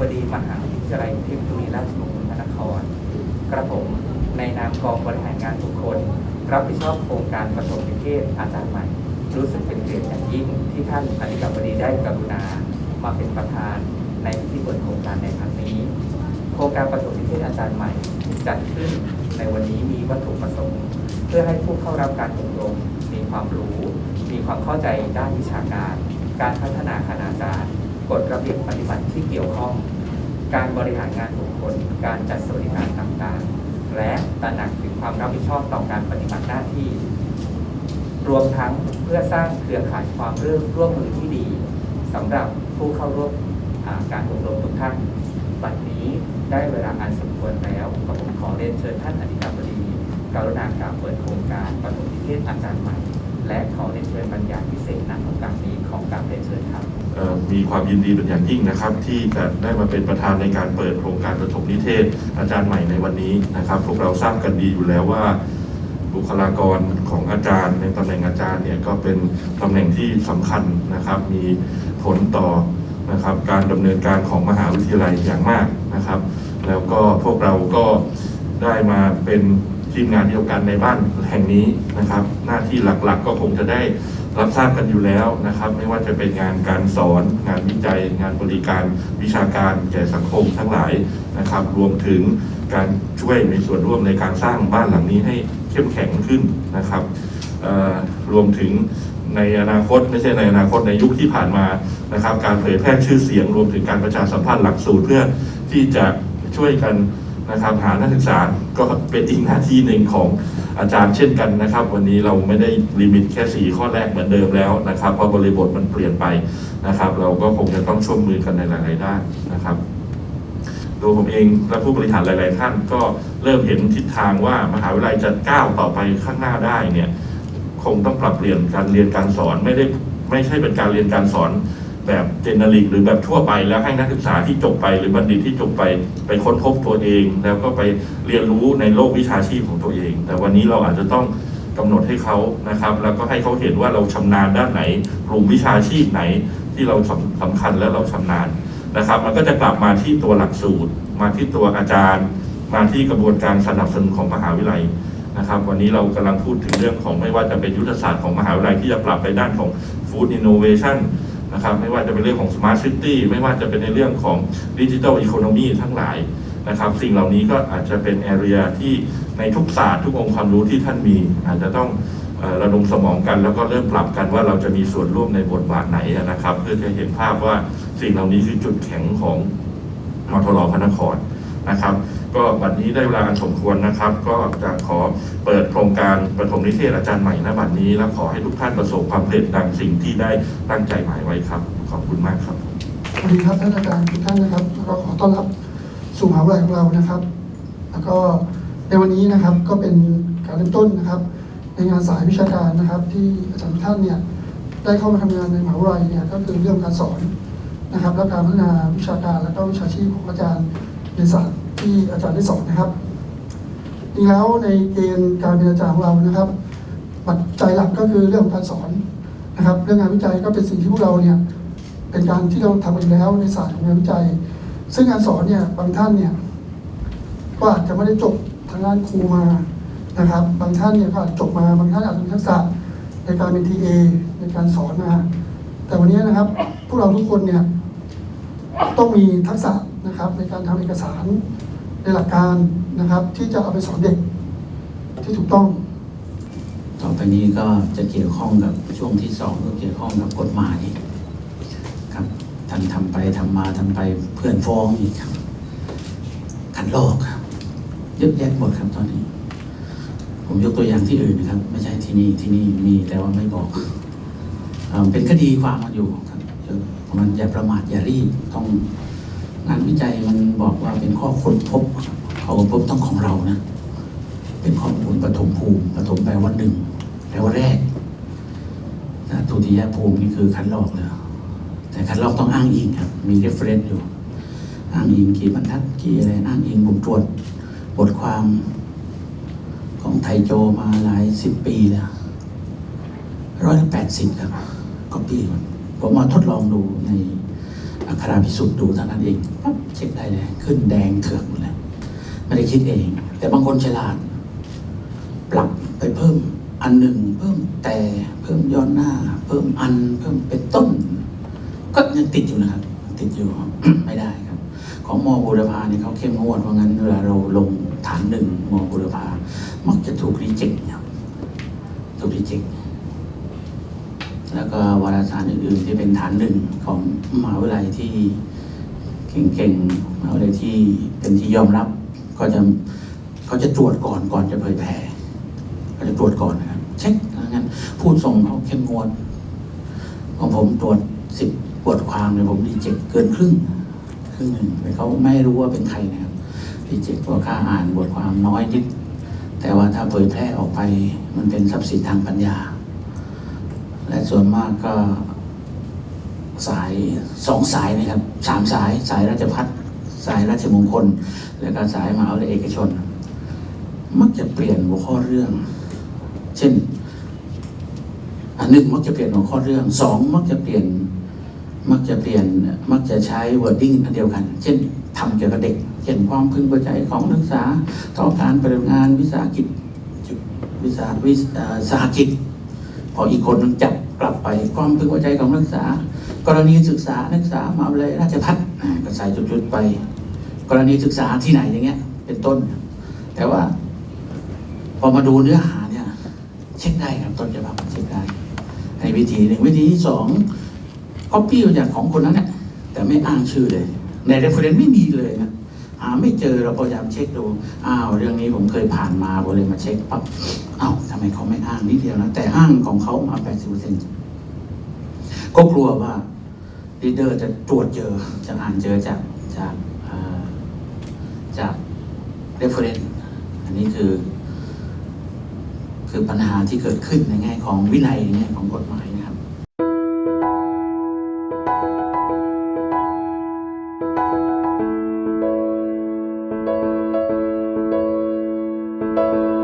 วิทยาลัยเทคโนโลยีราชมงคลพระนคร กระผมในนามกองบริหารงานทุกคนรับผิดชอบโครงการปฐมนิเทศอาจารย์ใหม่ รู้สึกเป็นเกียรติอย่างยิ่งที่ท่านอธิการบดีได้กรุณา มาเป็นประธานในพิธีเปิดโครงการในครั้งนี้ โครงการปฐมนิเทศอาจารย์ใหม่จัดขึ้นในวันนี้มีวัตถุประสงค์ เพื่อให้ผู้เข้ารับการอบรมมีความรู้ มีความเข้าใจด้านวิชาการ การพัฒนาคณาจารย์ กฎระเบียบปฏิบัติที่เกี่ยวข้อง การบริหารงานบุคคล การจัดสวัสดิการต่างๆ และตระหนักถึงความรับผิดชอบต่อการปฏิบัติหน้าที่ รวมทั้งเพื่อสร้างเครือข่ายความร่วมร่วมมือที่ดีสำหรับผู้เข้าร่วมการอบรมทุกท่านบัดนี้ได้เวลาอันสมควรแล้วก็ผมขอเรียนเชิญท่านอธิการบดีกรุณากล่าวเปิดโครงการปฐมนิเทศอาจารย์ใหม่ และขอเรียนเชิญบรรยายพิเศษณโอกาสนี้ของการเรียนเชิญครับเอ่อ มีความยินดีเป็นอย่างยิ่งนะครับ ที่จะได้มาเป็นประธานในการเปิดโครงการประถมนิเทศ อาจารย์ใหม่ในวันนี้นะครับ พวกเราทราบกันดีอยู่แล้วว่าบุคลากรของอาจารย์ในตำแหน่งอาจารย์เนี่ยก็เป็นตำแหน่งที่สำคัญนะครับ มีผลต่อนะครับการดำเนินการของมหาวิทยาลัยอย่างมากนะครับ แล้วก็พวกเราก็ได้มาเป็นทีมงานเดียวกันในบ้านแห่งนี้นะครับ หน้าที่หลักๆ ก็คงจะได้ รับทราบกันอยู่แล้วนะครับ ไม่ว่าจะเป็นงานการสอน งานวิจัย งานบริการวิชาการแก่สังคมทั้งหลายนะครับ รวมถึงการช่วยมีส่วนร่วมในการสร้างบ้านหลังนี้ให้เข้มแข็งขึ้นนะครับรวมถึงในอนาคตไม่ใช่ในอนาคตในยุคที่ผ่านมานะครับ การเผยแพร่ชื่อเสียง รวมถึงการประชาสัมพันธ์หลักสูตรเพื่อที่จะช่วยกันนะครับหานักศึกษาก็เป็นอีกหน้าที่หนึ่งของ อาจารย์เช่นกันนะครับ วันนี้เราไม่ได้ลิมิตแค่ 4 ข้อแรกเหมือนเดิมแล้วนะครับเพราะบริบทมันเปลี่ยนไปนะครับ เราก็คงจะต้องช่วยมือกันในหลายๆด้านนะครับตัวผมเองและผู้บริหารหลาย ๆ ท่านก็เริ่มเห็นทิศทางว่ามหาวิทยาลัยจะก้าวต่อไปข้างหน้าได้เนี่ยคงต้องปรับเปลี่ยนการเรียนการสอนไม่ได้ไม่ใช่เป็นการเรียนการสอน แบบเจเนริกหรือแบบทั่วไปแล้วให้นักศึกษาที่จบไปหรือบัณฑิตที่จบไปไปค้นพบตัวเอง แล้วก็ไปเรียนรู้ในโลกวิชาชีพของตัวเอง แต่วันนี้เราอาจจะต้องกำหนดให้เขานะครับ แล้วก็ให้เขาเห็นว่าเราชำนาญด้านไหนกลุ่มวิชาชีพไหนที่เราสำสำคัญและเราชำนาญนะครับ มันก็จะกลับมาที่ตัวหลักสูตร มาที่ตัวอาจารย์ มาที่กระบวนการสนับสนุนของมหาวิทยาลัยนะครับ วันนี้เรากำลังพูดถึงเรื่องของไม่ว่าจะเป็นยุทธศาสตร์ของมหาวิทยาลัยที่จะปรับไปด้านของ Food Innovation น นะครับไม่ว่าจะเป็นเรื่องของ Smart City ไม่ว่าจะเป็นในเรื่องของ Digital Economy ทั้งหลายนะครับ สิ่งเหล่านี้ก็อาจจะเป็น area ที่ในทุกศาสตร์ทุกองค์ความรู้ที่ท่านมี อาจจะต้องอระดมสมองกันแล้วก็เริ่มปรับกันว่าเราจะมีส่วนร่วมในบทบาทไหนนะครับ เพื่อจะเห็นภาพว่าสิ่งเหล่านี้คือจุดแข็งของมทรพระนครนะครับ ก็วันนี้ได้เวลาอันสมควรนะครับ ก็จะขอเปิดโครงการประถมนิเทศอาจารย์ใหม่ณบัดนี้ และขอให้ทุกท่านประสบความสำเร็จดังสิ่งที่ได้ตั้งใจหมายไว้ครับ ขอบคุณมากครับสวัสดีครับท่านอาจารย์ทุกท่านนะครับแล้วก็ขอต้อนรับสู่มหาวิทยาลัยของเรานะครับ แล้วก็ในวันนี้นะครับก็เป็นการเริ่มต้นนะครับ ในงานสายวิชาการนะครับ ที่อาจารย์ทุกท่านเนี่ยได้เข้ามาทำงานในมหาวิทยาลัยเนี่ยก็คือเรื่องการสอนนะครับและการพัฒนาวิชาการและก็วิชาชีพของอาจารย์ในศาสตร์ ที่อาจารย์ได้สอนนะครับจริงแล้วในเกณฑ์การเป็นอาจารย์ของเรานะครับปัจจัยหลักก็คือเรื่องการสอนนะครับ เรื่องงานวิจัยก็เป็นสิ่งที่พวกเราเนี่ยเป็นการที่เราทำกันอยู่แล้วในศาสตร์ของงานวิจัย ซึ่งงานสอนเนี่ยบางท่านเนี่ยก็อาจจะไม่ได้จบทางด้านครูมานะครับ บางท่านเนี่ยก็อาจจบมาบางท่านอาจจะมีทักษะในการเป็น TA ในการสอนมาแต่วันนี้นะครับพวกเราทุกคนเนี่ยต้องมีทักษะนะครับในการทำเอกสาร ในหลักการนะครับ ที่จะเอาไปสอนเด็กที่ถูกต้อง ต่อไปนี้ก็จะเกี่ยวข้องกับช่วงที่สองก็เกี่ยวข้องกับกฎหมายครับท่านทำไปทำมาทำไปเพื่อนฟ้องอีกครับกันลอกครับเยอะแยะหมดครับตอนนี้ ผมยกตัวอย่างที่อื่นนะครับ ไม่ใช่ที่นี่ที่นี่มีแต่ว่าไม่บอกเอเป็นคดีความกันอยู่ครับเยอะเพราะมันอย่าประมาทอย่ารีบต้อง งานวิจัยมันบอกว่าเป็นข้อค้นพบข้อค้นพบต้องของเรานะ เป็นข้อมูลปฐมภูมิปฐมแปลว่าหนึ่งแปลว่าแรกนะทุติยภูมินี่คือคัดลอกแล้วแต่คัดลอกต้องอ้างอิงครับ มี reference อยู่ อ้างอิงกี่บรรทัดกี่อะไรอ้างอิงผมตรวจบทความของไทยโจมาหลายสิบปีแล้วร้อยแปดสิบครับก็ปีผมมาทดลองดูใน อัคราพิสูจน์ดูเท่านั้นเองปั๊บเช็คได้เลย ขึ้นแดงเถือกหมดเลยไม่ได้คิดเอง แต่บางคนฉลาด ปรับไปเพิ่ม อันหนึ่งเพิ่มแต่เพิ่มย้อนหน้า เพิ่มอันเพิ่มเป็นต้น ก็ยังติดอยู่นะครับ ติดอยู่ไม่ได้ครับ ของมอบุรพาเนี่ยเขาเข้มงวดว่างั้นเวลาเราลงฐานหนึ่งมอบุรพามักจะถูกรีเจ็คครับถูกรีเจ็ค แล้วก็วารสารอื่นๆ ที่เป็นฐานหนึ่งของมหาวิทยาลัยที่เก่งๆมหาวิทยาลัยที่เป็นที่ยอมรับ ก็จะเขาจะตรวจก่อนก่อนจะเผยแผ่เขาจะตรวจก่อนนะครับเช็คงั้นผู้ส่งเขาเข้มงวดของผมตรวจสิบบทความเนี่ยผมรีเจ็คเกินครึ่งครึ่งหนึ่งแต่เขาไม่รู้ว่าเป็นใครนะครับรีเจ็คเพราะค่าอ่านบทความน้อยนิดแต่ว่าถ้าเผยแพร่ออกไปมันเป็นทรัพย์สินทางปัญญา และส่วนมากก็สายสองสายนะครับสามสายสายราชพัฒสายราชมงคล แล้วก็สายมหาวิทยาลัยเอกชน มักจะเปลี่ยนหัวข้อเรื่อง เช่นอันหนึ่งมักจะเปลี่ยนหัวข้อเรื่องสองมักจะเปลี่ยนมักจะเปลี่ยนมักจะใช้ wording อันเดียวกัน เช่นทำเกี่ยวกับเด็กเช่นความพึงพอใจของนักศึกษาต่อการปฏิบัติงานวิสาหกิจวิสาวิสเอ่อสหกิจ พออีกคนนึงจับกลับไปความพึงพอใจของนักศึกษา กรณีศึกษานักศึกษามหาวิทยาลัยราชภัฏอ่าก็ใส่จุดๆไป กรณีศึกษาที่ไหนอย่างเงี้ย เป็นต้น แต่ว่า พอมาดูเนื้อหาเนี่ย เช็คได้ครับต้นฉบับเช็คได้ในวิธีหนึ่งวิธีที่สองก๊อปปี้มาจากของคนนั้นเนี่ยแต่ไม่อ้างชื่อเลย ในเรฟเฟรนไม่มีเลยนะหาไม่เจอเราพยายามเช็คดูอ้าวเรื่องนี้ผมเคยผ่านมาผมเลยมาเช็คปั๊บำไมเขาไม่อ้างนิดเดียวนะ แต่อ้างของเขามา80%ก็กลัวว่าลีดเดอร์จะตรวจเจอจะอ่านเจอจากจากจากเรฟเฟอรนอันนี้คือ คือปัญหาที่เกิดขึ้นในแง่ของวินัยในแง่ของกฎหมาย